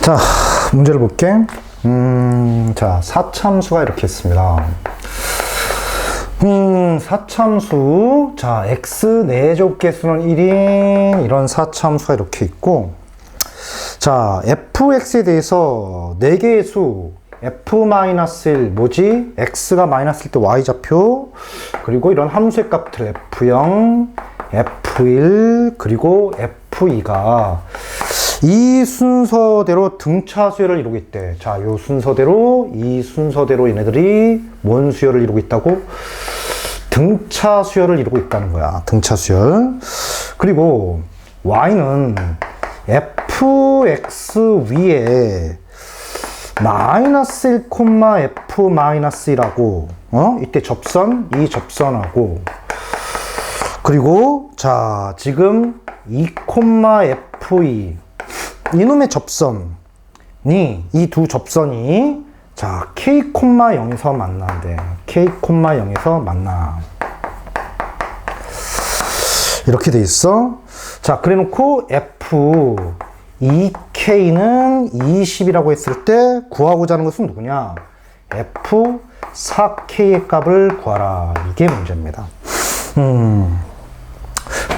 자, 문제를 볼게. 음, 자, 사참수가 이렇게 있습니다. 음, 사참수. 자, x 4제곱 개수는 1인 이런 사참수가 이렇게 있고, 자, fx에 대해서 4개의 수, f-1 뭐지? x가 마이너스일 때 y좌표, 그리고 이런 함수의 값들 f0, f1, 그리고 f2가 이 순서대로 등차 수열을 이루고 있대. 자, 요 순서대로, 이 순서대로 얘네들이 뭔 수열을 이루고 있다고? 등차 수열을 이루고 있다는 거야. 등차 수열. 그리고 y는 fx 위에 마이너스 1, f 마이너스 1하고, 어? 이때 접선, 이 접선하고, 그리고, 자, 지금 2, f2. 이놈의 접선이, 이 두 접선이, 자, k, 0에서 만나는데, k, 0에서 만나. 이렇게 돼 있어. 자, 그래 놓고 f 2k는 20이라고 했을 때 구하고자 하는 것은 누구냐? f 4k의 값을 구하라. 이게 문제입니다. 음.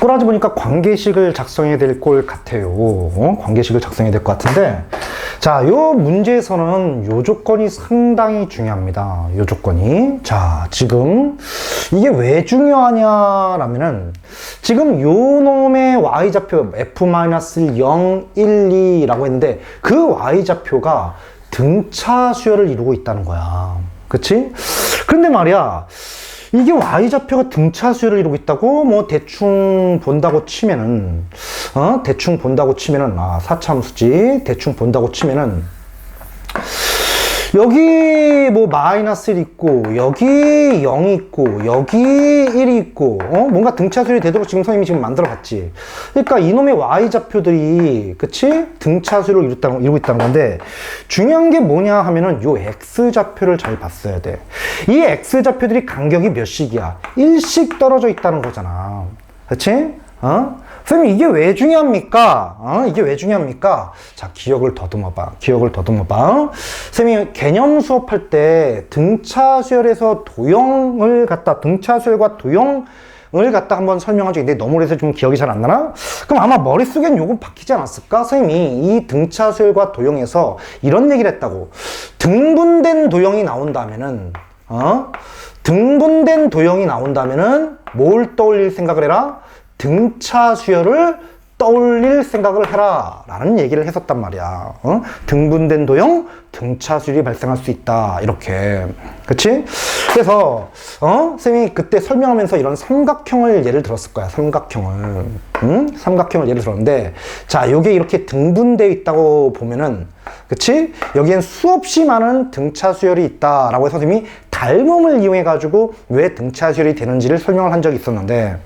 꼬라지 보니까 관계식을 작성해야 될 것 같아요. 어? 관계식을 작성해야 될 것 같은데, 자, 요 문제에서는 요 조건이 상당히 중요합니다. 요 조건이. 자, 지금 이게 왜 중요하냐라면은 지금 요 놈의 y좌표 f-1, 0, 1, 2라고 했는데 그 y좌표가 등차 수열을 이루고 있다는 거야. 그치? 근데 말이야. 이게 y좌표가 등차 수열을 이루고 있다고 뭐 대충 본다고 치면은 어? 대충 본다고 치면은 아 사참수지. 대충 본다고 치면은 여기 뭐 마이너스 1 있고 여기 0 있고 여기 1이 있고 어? 뭔가 등차 수열이 되도록 지금 선생님이 지금 만들어 봤지. 그러니까 이놈의 y좌표들이 그치? 등차 수열을 이루고, 있다는 건데 중요한 게 뭐냐 하면은 요 x좌표를 잘 봤어야 돼. 이 x좌표들이 간격이 몇씩이야? 1씩 떨어져 있다는 거잖아. 그치? 어? 선생님 이게 왜 중요합니까? 어? 이게 왜 중요합니까? 자 기억을 더듬어봐 기억을 더듬어봐 선생님이 개념 수업할 때 등차 수열에서 도형을 갖다 등차 수열과 도형 을 갖다 한번 설명한 적이 있는데 너무 오래서 좀 기억이 잘 안 나나? 그럼 아마 머릿속엔 요건 바뀌지 않았을까? 선생님이 이 등차 수열과 도형에서 이런 얘기를 했다고 등분된 도형이 나온다면은 어? 등분된 도형이 나온다면은 뭘 떠올릴 생각을 해라? 등차 수열을 떠올릴 생각을 해라 라는 얘기를 했었단 말이야 어? 등분된 도형 등차 수열이 발생할 수 있다 이렇게 그치? 그래서 어? 쌤이 그때 설명하면서 이런 삼각형을 예를 들었을 거야 삼각형을 응? 삼각형을 예를 들었는데 자 요게 이렇게 등분되어 있다고 보면은 그치? 여기엔 수없이 많은 등차 수열이 있다 라고 해서 선생님이 닮음을 이용해 가지고 왜 등차 수열이 되는지를 설명을 한 적이 있었는데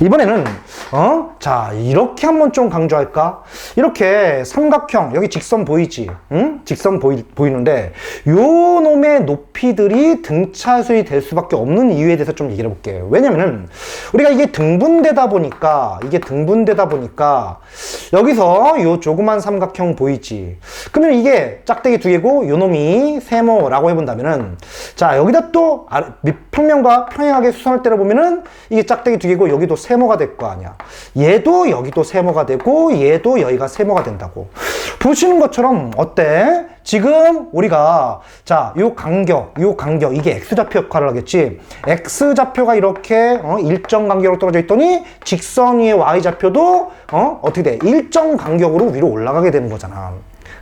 이번에는 어? 자 이렇게 한번 좀 강조할까? 이렇게 삼각형 여기 직선 보이지? 응? 직선 보이, 보이는데 요 놈의 높이들이 등차수이 될 수밖에 없는 이유에 대해서 좀 얘기를 해볼게요 왜냐면은 우리가 이게 등분되다 보니까 이게 등분되다 보니까 여기서 요 조그만 삼각형 보이지? 그러면 이게 짝대기 두 개고 요 놈이 세모라고 해본다면은 자 여기다 또 밑평면과 평행하게 수선을 때려보면은 이게 짝대기 두 개고 여기도 세 모가 될 거 아니야. 얘도 여기도 세모가 되고 얘도 여기가 세모가 된다고. 보시는 것처럼 어때? 지금 우리가 자, 요 간격, 요 간격 이게 x좌표 역할을 하겠지. x좌표가 이렇게 어, 일정 간격으로 떨어져 있더니 직선 위의 y좌표도 어, 어떻게 돼? 일정 간격으로 위로 올라가게 되는 거잖아.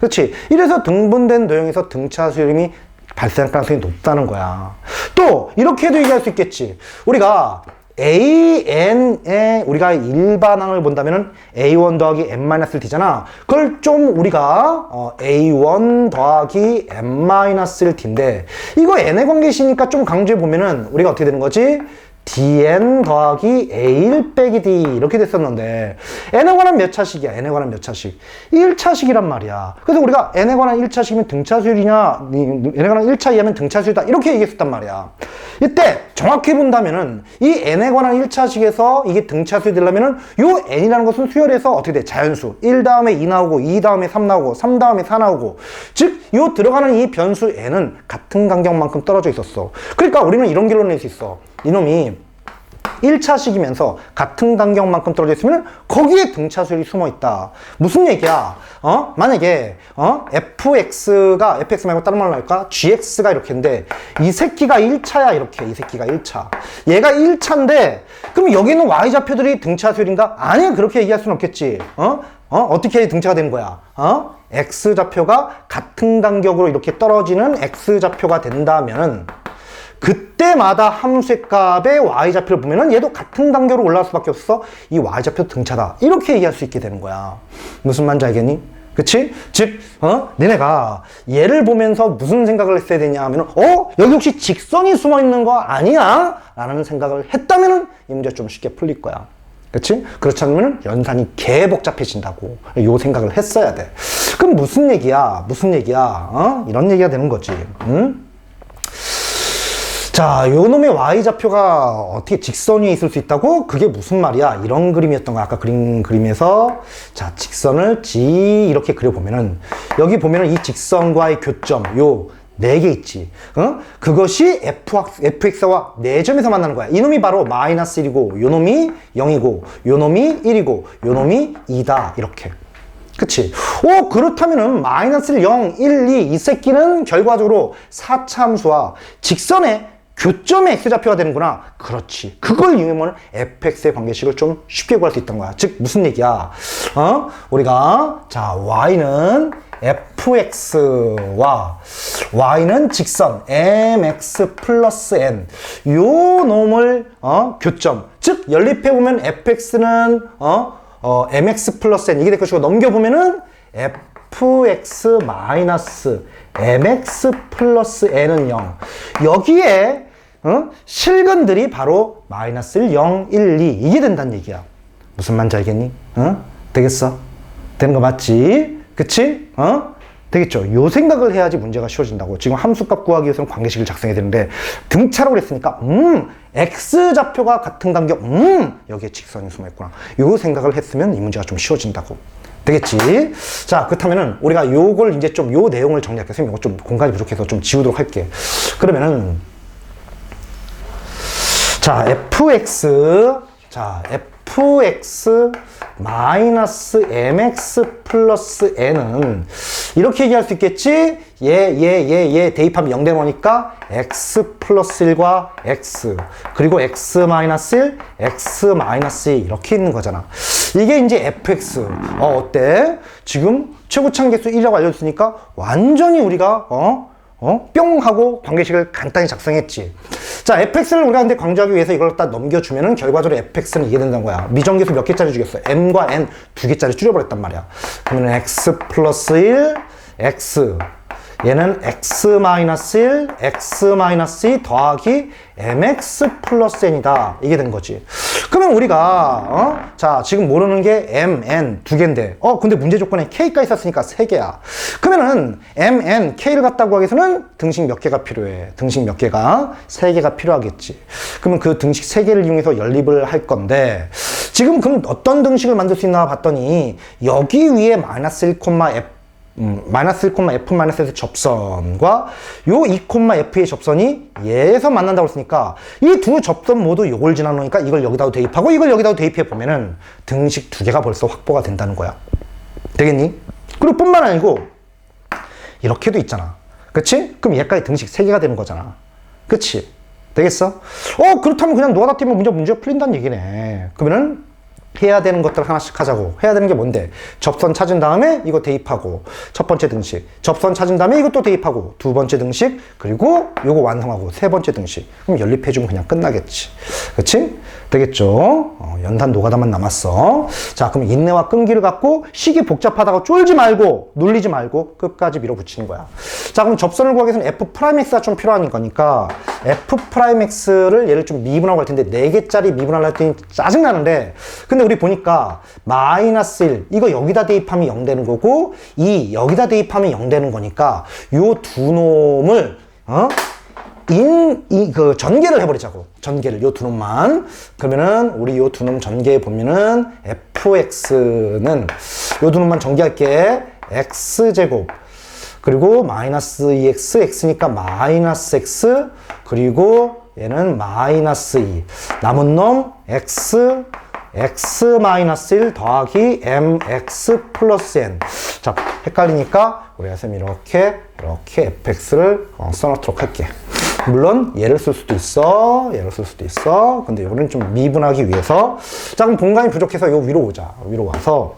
그렇지? 이래서 등분된 도형에서 등차 수렴이 발생할 가능성이 높다는 거야. 또 이렇게도 얘기할 수 있겠지. 우리가 AN에 우리가 일반항을 본다면은 A1 더하기 N-D잖아. 그걸 좀 우리가 어, A1 더하기 N-D인데 이거 N의 관계시니까 좀 강조해 보면은 우리가 어떻게 되는 거지? Dn 더하기 a1 빼기 d 이렇게 됐었는데 n에 관한 몇 차식이야? n에 관한 몇 차식? 1차식이란 말이야. 그래서 우리가 n에 관한 1차식이면 등차수율이냐 n에 관한 1차 이하면 등차수율이다 이렇게 얘기했었단 말이야. 이때 정확히 본다면은 이 n에 관한 1차식에서 이게 등차수율이 되려면은 요 n이라는 것은 수열에서 어떻게 돼? 자연수 1 다음에 2 나오고 2 다음에 3 나오고 3 다음에 4 나오고 즉 요 들어가는 이 변수 n은 같은 간격만큼 떨어져 있었어. 그러니까 우리는 이런 결론을 낼 수 있어. 이놈이 1차 식이면서 같은 간격만큼 떨어져 있으면 거기에 등차수율이 숨어 있다. 무슨 얘기야? 어? 만약에 어? fx가 fx 말고 다른 말로 할까? gx가 이렇게 인데 이 새끼가 1차야 이렇게 이 새끼가 1차. 얘가 1차인데 그럼 여기 있는 y좌표들이 등차수율인가? 아니야 그렇게 얘기할 수는 없겠지. 어? 어? 어떻게 등차가 되는 거야? 어? x좌표가 같은 간격으로 이렇게 떨어지는 x좌표가 된다면은 그때마다 함수의 값의 y좌표를 보면은 얘도 같은 단계로 올라갈 수밖에 없어. 이 y좌표 등차다. 이렇게 얘기할 수 있게 되는 거야. 무슨 말인지 알겠니? 그치? 즉, 어? 너네가 얘를 보면서 무슨 생각을 했어야 되냐 하면은, 어? 여기 혹시 직선이 숨어 있는 거 아니야? 라는 생각을 했다면은 이 문제 좀 쉽게 풀릴 거야. 그치? 그렇지 않으면 연산이 개 복잡해진다고. 요 생각을 했어야 돼. 그럼 무슨 얘기야? 무슨 얘기야? 어? 이런 얘기가 되는 거지. 응? 자, 요 놈의 y좌표가 어떻게 직선 위에 있을 수 있다고? 그게 무슨 말이야? 이런 그림이었던 거 아까 그린 그림에서 자, 직선을 G 이렇게 그려보면은 여기 보면은 이 직선과의 교점 요 네 개 있지. 어? 그것이 fx와 네 점에서 만나는 거야. 이놈이 바로 마이너스 1이고 요 놈이 0이고 요 놈이 1이고 요 놈이 2다. 이렇게. 그치? 오, 그렇다면은 마이너스 1, 0, 1, 2, 이 새끼는 결과적으로 4참수와 직선의 교점의 x좌표가 되는구나. 그렇지. 그걸 이용하면 fx의 관계식을 좀 쉽게 구할 수 있던 거야. 즉, 무슨 얘기야? 어? 우리가, 자, y는 fx와 y는 직선 mx 플러스 n 요 놈을 어? 교점 즉 연립해 보면 fx는 어? 어, mx 플러스 n 이게 될 것이고 넘겨 보면은 fx 마이너스 mx 플러스 n은 0 여기에 어? 실근들이 바로 마이너스 1, 0, 1, 2 이게 된다는 얘기야 무슨 말인지 알겠니? 어? 되겠어? 되는 거 맞지? 그치? 어? 되겠죠? 요 생각을 해야지 문제가 쉬워진다고. 지금 함수값 구하기 위해서는 관계식을 작성해야 되는데 등차라고 그랬으니까 음 x좌표가 같은 간격 음 여기에 직선이 숨어있구나. 요 생각을 했으면 이 문제가 좀 쉬워진다고. 되겠지? 자, 그렇다면은 우리가 요걸 이제 좀 요 내용을 정리할게요. 선생님 이거 좀 공간이 부족해서 좀 지우도록 할게. 그러면은 자, fx 자, fx 마이너스 mx 플러스 n은 이렇게 얘기할 수 있겠지? 얘, 얘, 얘, 얘 대입하면 0 되는 거니까 x 플러스 1과 x 그리고 x 마이너스 1, x 마이너스 2 이렇게 있는 거잖아. 이게 이제 fx. 어, 어때? 지금 최고차항 개수 1이라고 알려줬으니까 완전히 우리가 어? 어? 뿅 하고 관계식을 간단히 작성했지. 자, fx를 우리가 근데 강조하기 위해서 이걸 딱 넘겨주면은 결과적으로 fx는 이게 된다는 거야. 미정계수 몇 개짜리 주겠어? m과 n 두 개짜리 줄여버렸단 말이야. 그러면 x 플러스 1, x. 얘는 x-1, x-2 더하기 mx 플러스 n이다. 이게 된 거지. 그러면 우리가, 어? 자, 지금 모르는 게 m, n 두 개인데, 어, 근데 문제 조건에 k가 있었으니까 세 개야. 그러면은 m, n, k를 갖다 구하기 위해서는 등식 몇 개가 필요해? 등식 몇 개가? 세 개가 필요하겠지. 그러면 그 등식 세 개를 이용해서 연립을 할 건데, 지금 그럼 어떤 등식을 만들 수 있나 봤더니, 여기 위에 마이너스 1, f 음, 마이너스 1, f 마이너스 접선과 요 2, f의 접선이 얘에서 만난다고 했으니까 이 두 접선 모두 요걸 지나놓으니까 이걸 여기다 대입하고 이걸 여기다 대입해 보면은 등식 두 개가 벌써 확보가 된다는 거야. 되겠니? 그리고 뿐만 아니고 이렇게도 있잖아. 그치? 그럼 얘까지 등식 세 개가 되는 거잖아. 그치? 되겠어? 어, 그렇다면 그냥 노아다 뛰면 문제, 문제가 풀린다는 얘기네. 그러면은 해야 되는 것들 하나씩 하자고. 해야 되는 게 뭔데? 접선 찾은 다음에 이거 대입하고 첫 번째 등식. 접선 찾은 다음에 이것도 대입하고 두 번째 등식. 그리고 요거 완성하고 세 번째 등식. 그럼 연립해주면 그냥 끝나겠지. 그치? 되겠죠? 어, 연산 노가다만 남았어. 자, 그럼 인내와 끈기를 갖고 식이 복잡하다고 쫄지 말고 눌리지 말고 끝까지 밀어붙이는 거야. 자, 그럼 접선을 구하기 위해서는 f 프라임 x가 좀 필요한 거니까 f 프라임 x를 얘를 좀 미분하고 할 텐데 4개짜리 미분하려 했더니 짜증나는데 근데 우리 보니까 마이너스 1 이거 여기다 대입하면 0 되는 거고 2 여기다 대입하면 0 되는 거니까 요 두 놈을 어? 인, 이, 그, 전개를 해버리자고. 전개를, 요 두 놈만. 그러면은, 우리 요 두 놈 전개해 보면은, fx는, 요 두 놈만 전개할게. x제곱. 그리고 마이너스 2x, x니까 마이너스 x. 그리고 얘는 마이너스 2. 남은 놈, x, x 마이너스 1 더하기 mx 플러스 n. 자, 헷갈리니까 우리 가 쌤 이렇게, 이렇게 fx를 어, 써놓도록 할게. 물론 얘를 쓸 수도 있어 얘를 쓸 수도 있어. 근데 이거는 좀 미분하기 위해서. 자 그럼 공간이 부족해서 요 위로 오자. 위로 와서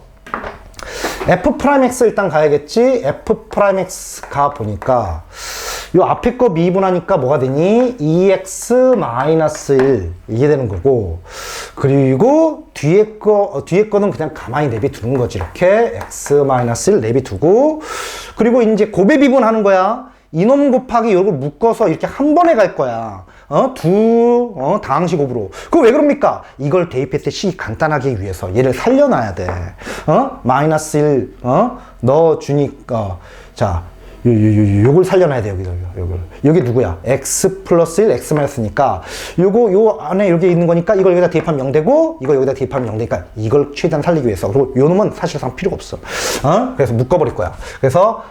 f 프라임 x 일단 가야겠지? f 프라임 x 가 보니까 요 앞에 거 미분하니까 뭐가 되니? 2x 마이너스 1 이게 되는 거고 그리고 뒤에 거 어, 뒤에 거는 그냥 가만히 내비 두는 거지 이렇게 x 마이너스 1 내비 두고 그리고 이제 고배 미분하는 거야 이놈 곱하기 이걸 묶어서 이렇게 한 번에 갈 거야. 어? 두, 어? 다항식 곱으로. 그거 왜 그럽니까? 이걸 대입했을 때 간단하기 위해서 얘를 살려놔야 돼. 어? 마이너스 1, 어? 넣어주니까. 자, 요, 요, 요, 요걸 살려놔야 돼, 여기를, 요걸. 여기 누구야? x 플러스 1, x 마이너스니까. 요거, 요 안에 이렇게 있는 거니까 이걸 여기다 대입하면 0 되고, 이거 여기다 대입하면 0 되니까 이걸 최대한 살리기 위해서. 그리고 요 놈은 사실상 필요가 없어. 어? 그래서 묶어버릴 거야. 그래서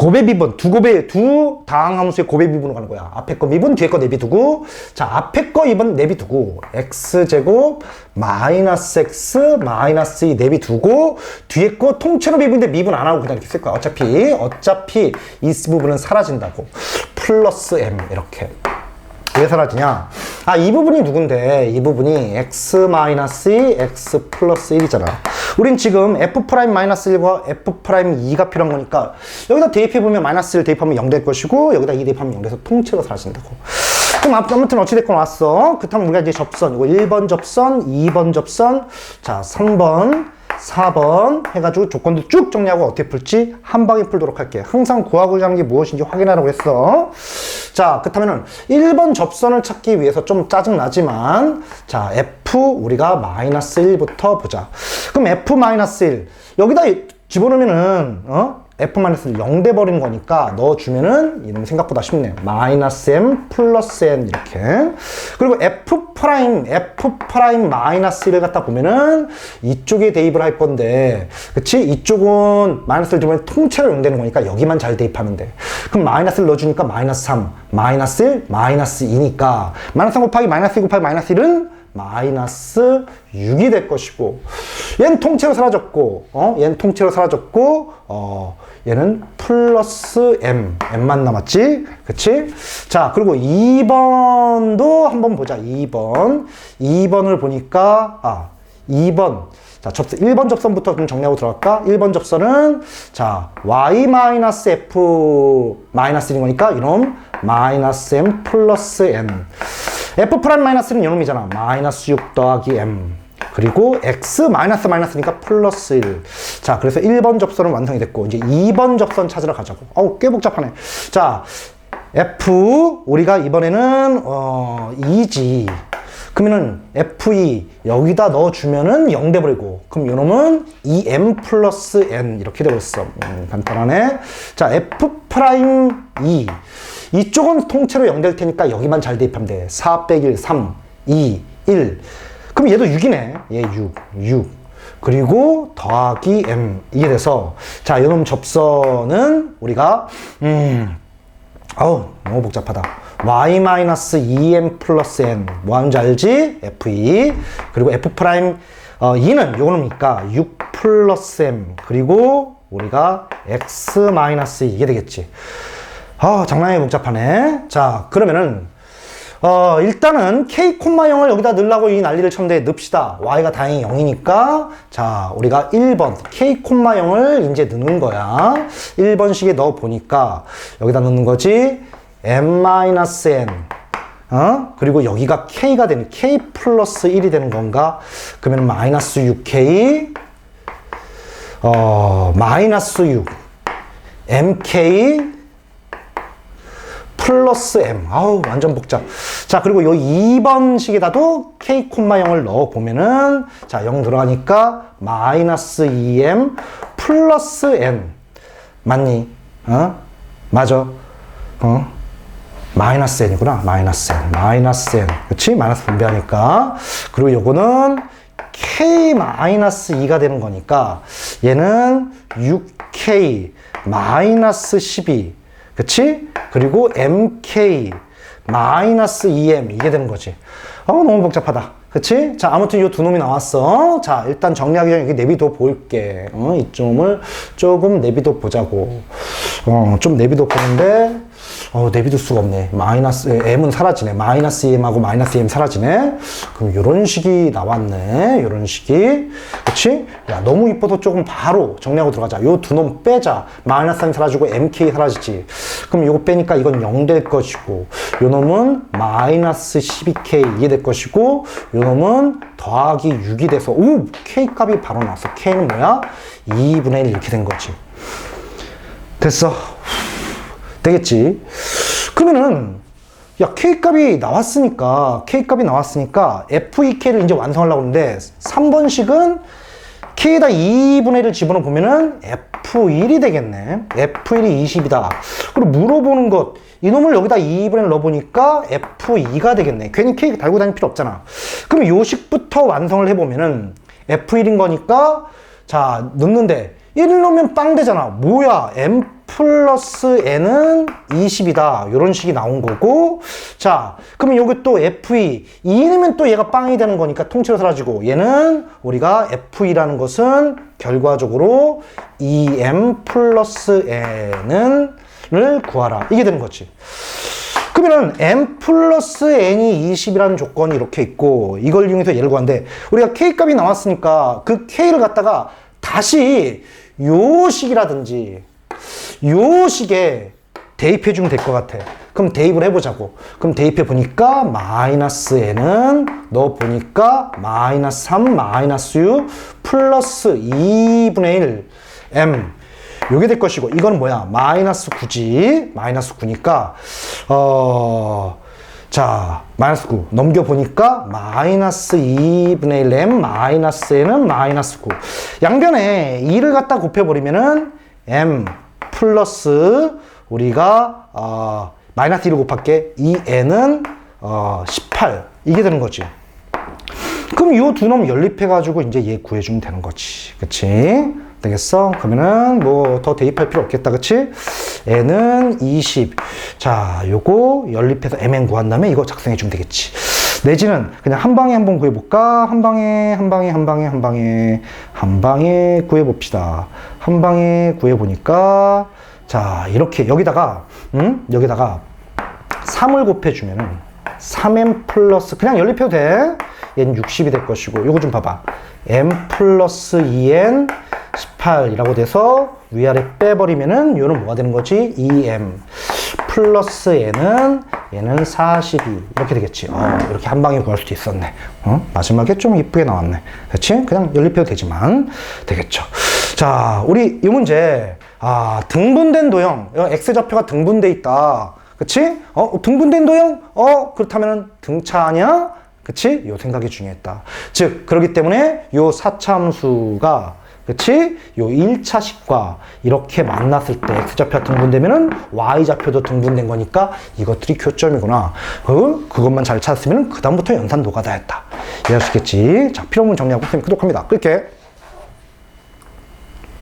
고배 미분, 두 고배, 두 다항 함수의 고배 미분으로 가는 거야. 앞에 거 미분, 뒤에 거 내비두고, 자, 앞에 거 2번 내비두고, x제곱, 마이너스 x, 마이너스 2 내비두고, 뒤에 거 통째로 미분인데 미분 안 하고 그냥 이렇게 쓸 거야. 어차피, 어차피 이 부분은 사라진다고. 플러스 m, 이렇게. 왜 사라지냐? 아, 이 부분이 누군데? 이 부분이 x 마이너스 2, x 플러스 1이잖아. 우린 지금 f 프라임 마이너스 1과 f 프라임 2가 필요한 거니까 여기다 대입해보면 마이너스 1 대입하면 0 될 것이고 여기다 2 대입하면 0 돼서 통째로 사라진다고. 그럼 아무튼 어찌됐건 왔어. 그렇다면 우리가 이제 접선, 이거 1번 접선, 2번 접선, 자, 3번, 4번 해가지고 조건도 쭉 정리하고 어떻게 풀지 한 방에 풀도록 할게. 항상 구하고자 하는 게 무엇인지 확인하라고 했어. 자, 그렇다면은 1번 접선을 찾기 위해서 좀 짜증나지만 자, F 우리가 마이너스 1부터 보자. 그럼 F 마이너스 1 여기다 집어넣으면은 어? F-0 돼버린 거니까 넣어주면은 이놈 생각보다 쉽네. 마이너스 M 플러스 N 이렇게. 그리고 F 프라임, F 프라임 마이너스 1을 갖다 보면은 이쪽에 대입을 할 건데, 그치? 이쪽은 마이너스를 주면 통째로 0 되는 거니까 여기만 잘 대입하면 돼. 그럼 마이너스를 넣어주니까 마이너스 3, 마이너스 1, 마이너스 2니까 마이너스 3 곱하기 마이너스 2 곱하기 마이너스 1은 마이너스 6이 될 것이고 얘는 통째로 사라졌고 어? 얘는 통째로 사라졌고 어 얘는 플러스 m m만 남았지? 그치? 자 그리고 2번도 한번 보자 2번. 2번을 보니까 아 2번. 자, 접선, 1번 접선부터 좀 정리하고 들어갈까? 1번 접선은, 자, y 마이너스 f 마이너스 1인 거니까, 이놈, 마이너스 m 플러스 n. f 프라임 마이너스는 이놈이잖아. 마이너스 6 더하기 m. 그리고 x 마이너스 마이너스니까 플러스 1. 자, 그래서 1번 접선은 완성이 됐고, 이제 2번 접선 찾으러 가자고. 어우, 꽤 복잡하네. 자, f, 우리가 이번에는, 어, 2지. 그러면은 F2 여기다 넣어주면은 0 돼버리고 그럼 요놈은 2M 플러스 N 이렇게 되버렸어. 음, 간단하네. 자 F 프라임 2 이쪽은 통째로 0 될 테니까 여기만 잘 대입하면 돼. 4 빼기 1 3 2 1 그럼 얘도 6이네. 얘 6 6 그리고 더하기 M. 이게 돼서 자 요놈 접선은 우리가 음 아우 너무 복잡하다 y-2m 플러스 n 뭐 하는지 알지? f2 그리고 f 프라임 어, 2는 요거는니까 6 플러스 m 그리고 우리가 x 마이너스 이게 되겠지 아 장난이 복잡하네 자 그러면은 어, 일단은 K 콤마 0을 여기다 넣으려고 이 난리를 쳤는데 넣읍시다. Y가 다행히 0이니까. 자, 우리가 1번 K 콤마 0을 이제 넣는 거야. 1번식에 넣어 보니까 여기다 넣는 거지. M-N. 어? 그리고 여기가 K가 되는 K 플러스 1이 되는 건가? 그러면 마이너스 6K 어, 마이너스 6 MK 플러스 M. 아우, 완전 복잡. 자, 그리고 요 2번 식에다도 K, 0을 넣어 보면은, 자, 0 들어가니까, 마이너스 2M 플러스 N. 맞니? 어? 맞아. 어? 마이너스 N이구나. 마이너스 N. 마이너스 N. 그치? 마이너스 분배하니까. 그리고 요거는 K 마이너스 2가 되는 거니까, 얘는 6K 마이너스 12. 그치? 그리고 MK 마이너스 2M 이게 되는 거지. 어, 너무 복잡하다. 그치? 자, 아무튼 이두 놈이 나왔어. 자, 일단 정리하기 전에 내비도 볼게. 어, 이 점을 조금 내비도 보자고. 어, 좀 내비도 보는데, 어, 내비둘 수가 없네. 마이너스, M은 사라지네. 마이너스 2M하고 마이너스 2M 사라지네. 그럼 요런 식이 나왔네. 요런 식이. 그치? 야, 너무 이뻐서 조금 바로 정리하고 들어가자. 요 두 놈 빼자. 마이너스 3 사라지고 MK 사라지지. 그럼 요거 빼니까 이건 0 될 것이고, 요 놈은 마이너스 12K 이게 될 것이고, 요 놈은 더하기 6이 돼서, 오! K 값이 바로 나왔어. K는 뭐야? 2분의 1 이렇게 된 거지. 됐어. 되겠지. 그러면은 야 K 값이 나왔으니까 K 값이 나왔으니까 FEK를 이제 완성하려고 하는데 3번식은 K에다 2분의 1을 집어넣어 보면은 F1이 되겠네. F1이 20이다. 그리고 물어보는 것 이놈을 여기다 2분의 1 넣어보니까 F2가 되겠네. 괜히 K 달고 다닐 필요 없잖아. 그럼 요식부터 완성을 해보면은 F1인 거니까 자 넣는데 1을 넣으면 빵 되잖아. 뭐야? M 플러스 N은 20이다. 이런 식이 나온 거고. 자, 그러면 여기 또 FE. 2는 또 얘가 빵이 되는 거니까 통째로 사라지고. 얘는 우리가 FE라는 것은 결과적으로 2M 플러스 N은 을 구하라. 이게 되는 거지. 그러면은 m 플러스 n이 20이라는 조건이 이렇게 있고 이걸 이용해서 얘를 구하는데 우리가 k 값이 나왔으니까 그 k를 갖다가 다시 요 식이라든지 요 식에 대입해 주면 될 것 같아. 그럼 대입을 해보자고. 그럼 대입해 보니까 마이너스 n은 넣어 보니까 마이너스 3 마이너스 6 플러스 2분의 1 m 요게 될 것이고 이거는 뭐야 마이너스 9지 마이너스 9니까 어. 자, 마이너스 9. 넘겨보니까 마이너스 2분의 1 m 마이너스 n은 마이너스 9. 양변에 2를 갖다 곱해버리면은 m 플러스 우리가 어, 마이너스 1을 곱할게 2n은 어, 18 이게 되는 거지. 그럼 이 두 놈 연립해가지고 이제 얘 구해주면 되는 거지. 그치? 되겠어? 그러면은 뭐 더 대입할 필요 없겠다. 그치? n은 20. 자, 요거 연립해서 mn 구한 다음에 이거 작성해 주면 되겠지. 내지는 그냥 한 방에 한번 구해볼까? 한 방에, 한 방에, 한 방에, 한 방에, 한 방에 구해봅시다. 한 방에 구해보니까, 자, 이렇게 여기다가, 음? 여기다가 3을 곱해주면은 3m 플러스, 그냥 연립해도 돼. 얘는 60이 될 것이고, 요거 좀 봐봐. m 플러스 2n 18이라고 돼서 위아래 빼버리면은 요는 뭐가 되는 거지? 2m 플러스 n은 얘는 42 이렇게 되겠지. 어, 이렇게 한 방에 구할 수도 있었네. 어? 마지막에 좀 이쁘게 나왔네. 그렇지? 그냥 연립해도 되지만 되겠죠. 자, 우리 이 문제 아, 등분된 도형. x 좌표가 등분돼 있다. 그치? 어, 등분된 도형? 어, 그렇다면은 등차냐? 그치? 요 생각이 중요했다. 즉, 그렇기 때문에 요 사차함수가 그치? 요 1차식과 이렇게 만났을 때 X좌표가 등분되면은 Y좌표도 등분된 거니까 이것들이 교점이구나. 그, 그것만 잘 찾았으면 그다음부터 연산 노가다였다. 이해하시겠지? 자, 필요한 문 정리하고 선생님 구독합니다. 끌게.